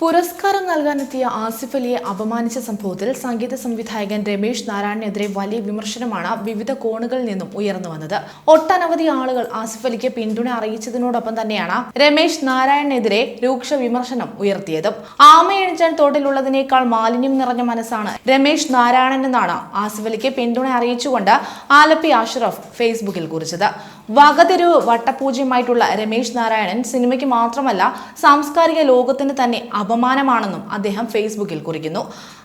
പുരസ്കാരം നൽകാനെത്തിയ ആസിഫ് അലിയെ അപമാനിച്ച സംഭവത്തിൽ സംഗീത സംവിധായകൻ രമേശ് നാരായണനെതിരെ വലിയ വിമർശനമാണ് വിവിധ കോണുകളിൽ നിന്നും ഉയർന്നു വന്നത്. ഒട്ടനവധി ആളുകൾ ആസിഫ് അലിക്ക് പിന്തുണ അറിയിച്ചതിനോടൊപ്പം തന്നെയാണ് രമേശ് നാരായണനെതിരെ രൂക്ഷ വിമർശനം ഉയർത്തിയതും. ആമയെഴുച്ചാൻ തോട്ടിലുള്ളതിനേക്കാൾ മാലിന്യം നിറഞ്ഞ മനസ്സാണ് രമേശ് നാരായണൻ എന്നാണ് ആസിഫ് അലിക്ക് പിന്തുണ അറിയിച്ചുകൊണ്ട് ആലപ്പി അഷ്റഫ് ഫേസ്ബുക്കിൽ കുറിച്ചത്. വകതിരിവ് വട്ടപൂജ്യമായിട്ടുള്ള രമേശ് നാരായണൻ സിനിമയ്ക്ക് മാത്രമല്ല സാംസ്കാരിക ലോകത്തിന് തന്നെ അപമാനമാണെന്നും അദ്ദേഹം ഫേസ്ബുക്കിൽ കുറിക്കുന്നു.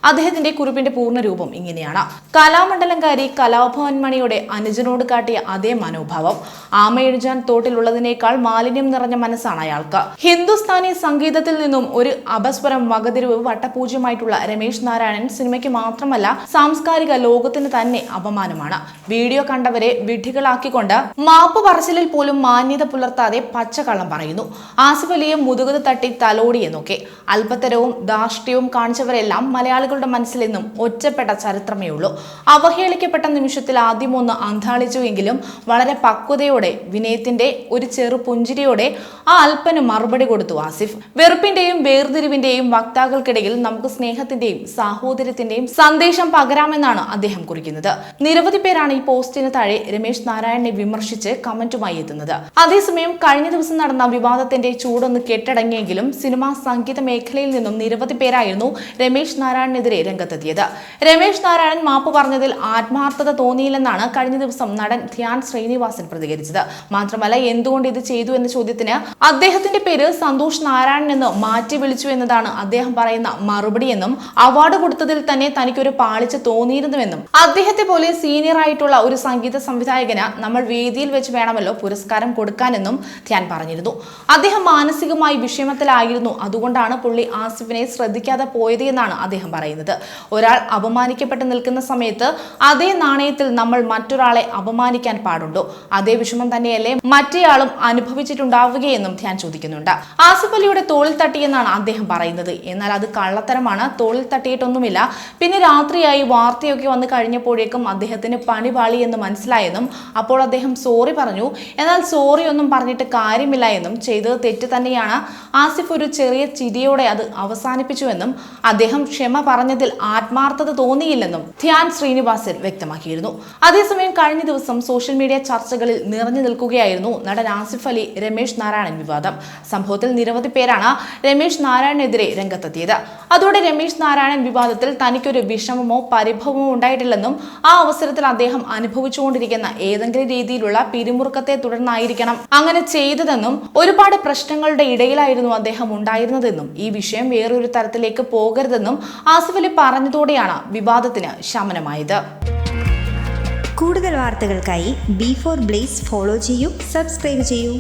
അദ്ദേഹത്തിന്റെ കുറിപ്പിന്റെ പൂർണ രൂപം ഇങ്ങനെയാണ്. കലാമണ്ഡലംകാരി കലാഭവൻ മണിയുടെ അനുജനോട് കാട്ടിയ അതേ മനോഭാവം. ആമയെഴുതാൻ തോട്ടിലുള്ളതിനേക്കാൾ മാലിന്യം നിറഞ്ഞ മനസ്സാണ് അയാൾക്ക്. ഹിന്ദുസ്ഥാനി സംഗീതത്തിൽ നിന്നും ഒരു അപസ്വരം വകതിരിവ് വട്ടപൂജ്യമായിട്ടുള്ള രമേശ് നാരായണൻ സിനിമയ്ക്ക് മാത്രമല്ല സാംസ്കാരിക ലോകത്തിന് തന്നെ അപമാനമാണ്. വീഡിയോ കണ്ടവരെ വിഡ്ഢികളാക്കിക്കൊണ്ട് മാപ്പ് പറച്ചിലിൽ പോലും മാന്യത പുലർത്താതെ പച്ചക്കള്ളം പറയുന്നു. ആസിഫ് അലിയെ മുതുകത് തട്ടി തലോടി എന്നൊക്കെ അല്പത്തരവും ധാർഷ്ട്യവും കാണിച്ചവരെല്ലാം മലയാളികളുടെ മനസ്സിൽ നിന്നും ഒറ്റപ്പെട്ട ചരിത്രമേ ഉള്ളൂ അവഹേളിക്കപ്പെട്ട നിമിഷത്തിൽ ആദ്യം ഒന്ന് അന്താളിച്ചുവെങ്കിലും വളരെ പക്വതയോടെ വിനയത്തിന്റെ ഒരു ചെറു പുഞ്ചിരിയോടെ ആ അല്പന് മറുപടി കൊടുത്തു ആസിഫ്. വെറുപ്പിന്റെയും വേർതിരിവിന്റെയും വക്താക്കൾക്കിടയിൽ നമുക്ക് സ്നേഹത്തിന്റെയും സാഹോദര്യത്തിന്റെയും സന്ദേശം പകരാമെന്നാണ് അദ്ദേഹം കുറിക്കുന്നത്. നിരവധി പേരാണ് ഈ പോസ്റ്റിന് താഴെ രമേശ് നാരായണനെ വിമർശിച്ച് കമന്റുമായി എത്തുന്നത്. അതേസമയം കഴിഞ്ഞ ദിവസം നടന്ന വിവാദത്തിന്റെ ചൂടൊന്ന് കെട്ടടങ്ങിയെങ്കിലും സിനിമാ സംഗീത മേഖലയിൽ നിന്നും നിരവധി പേരായിരുന്നു രമേശ് നാരായണനെതിരെ രംഗത്തെത്തിയത്. രമേശ് നാരായണൻ മാപ്പ് പറഞ്ഞതിൽ ആത്മാർത്ഥത തോന്നിയില്ലെന്നാണ് കഴിഞ്ഞ ദിവസം നടൻ ധ്യാൻ ശ്രീനിവാസൻ പ്രതികരിച്ചത്. മാത്രമല്ല എന്തുകൊണ്ട് ഇത് ചെയ്തു എന്ന ചോദ്യത്തിന് അദ്ദേഹത്തിന്റെ പേര് സന്തോഷ് നാരായണൻ എന്ന് മാറ്റി വിളിച്ചു എന്നതാണ് അദ്ദേഹം പറയുന്ന മറുപടിയെന്നും അവാർഡ് കൊടുത്തതിൽ തന്നെ തനിക്കൊരു പാളിച്ച് തോന്നിയിരുന്നുവെന്നും. അദ്ദേഹത്തെ പോലെ സീനിയർ ആയിട്ടുള്ള ഒരു സംഗീത സംവിധായകന് നമ്മൾ വേദിയിൽ വെച്ച് വേണമല്ലോ പുരസ്കാരം കൊടുക്കാനെന്നും ധ്യാൻ പറഞ്ഞിരുന്നു. അദ്ദേഹം മാനസികമായി വിഷമത്തിലായിരുന്നു. അതുകൊണ്ടാണ് പുള്ളി ആസിഫിനെ ശ്രദ്ധിക്കാതെ പോയത് എന്നാണ് അദ്ദേഹം പറയുന്നത്. ഒരാൾ അപമാനിക്കപ്പെട്ട് നിൽക്കുന്ന സമയത്ത് അതേ നാണയത്തിൽ നമ്മൾ മറ്റൊരാളെ അപമാനിക്കാൻ പാടുണ്ടോ? അതേ വിഷമം തന്നെയല്ലേ മറ്റേയാളും അനുഭവിച്ചിട്ടുണ്ടാവുകയെന്നും ധ്യാൻ ചോദിക്കുന്നുണ്ട്. ആസിഫ് അലിയുടെ തോളിൽ തട്ടിയെന്നാണ് അദ്ദേഹം പറയുന്നത്. എന്നാൽ അത് കള്ളത്തരമാണ്. തോളിൽ തട്ടിയിട്ടൊന്നുമില്ല. പിന്നെ രാത്രിയായി വാർത്തയൊക്കെ വന്നു കഴിഞ്ഞപ്പോഴേക്കും അദ്ദേഹത്തിന് പണി പാളി എന്ന് മനസ്സിലായെന്നും അപ്പോൾ അദ്ദേഹം സോറി പറഞ്ഞു. എന്നാൽ സോറി ഒന്നും പറഞ്ഞിട്ട് കാര്യമില്ല എന്നും ചെയ്തത് തെറ്റ് തന്നെയാണ്. ആസിഫ് ഒരു ചെറിയ ചിരിയോടെ അത് അവസാനിപ്പിച്ചുവെന്നും അദ്ദേഹം ക്ഷമ പറഞ്ഞതിൽ ആത്മാർത്ഥത തോന്നിയില്ലെന്നും ധ്യാൻ ശ്രീനിവാസൻ വ്യക്തമാക്കിയിരുന്നു. അതേസമയം കഴിഞ്ഞ ദിവസം സോഷ്യൽ മീഡിയ ചർച്ചകളിൽ നിറഞ്ഞു നിൽക്കുകയായിരുന്നു നടൻ ആസിഫ് അലി രമേശ് നാരായണൻ വിവാദം. സംഭവത്തിൽ നിരവധി പേരാണ് രമേശ് നാരായണനെതിരെ രംഗത്തെത്തിയത്. അതോടെ രമേശ് നാരായണൻ വിവാദത്തിൽ തനിക്കൊരു വിഷമമോ പരിഭവമോ ഉണ്ടായിട്ടില്ലെന്നും ആ അവസരത്തിൽ അദ്ദേഹം അനുഭവിച്ചുകൊണ്ടിരിക്കുന്ന ഏതെങ്കിലും രീതിയിലുള്ള പിരിമുറുക്കത്തെ തുടർന്നായിരിക്കണം അങ്ങനെ ചെയ്തതെന്നും ഒരുപാട് പ്രശ്നങ്ങളുടെ ഇടയിലായിരുന്നു അദ്ദേഹം ഉണ്ടായിരുന്നതെന്നും ഈ വിഷയം വേറൊരു തരത്തിലേക്ക് പോകരുതെന്നും ആസിഫ് അലി പറഞ്ഞതോടെയാണ് വിവാദത്തിന് ശമനമായത്. കൂടുതൽ വാർത്തകൾക്കായി ബി ഫോർ ബ്ലേസ് ഫോളോ ചെയ്യൂ സബ്സ്ക്രൈബ് ചെയ്യൂ.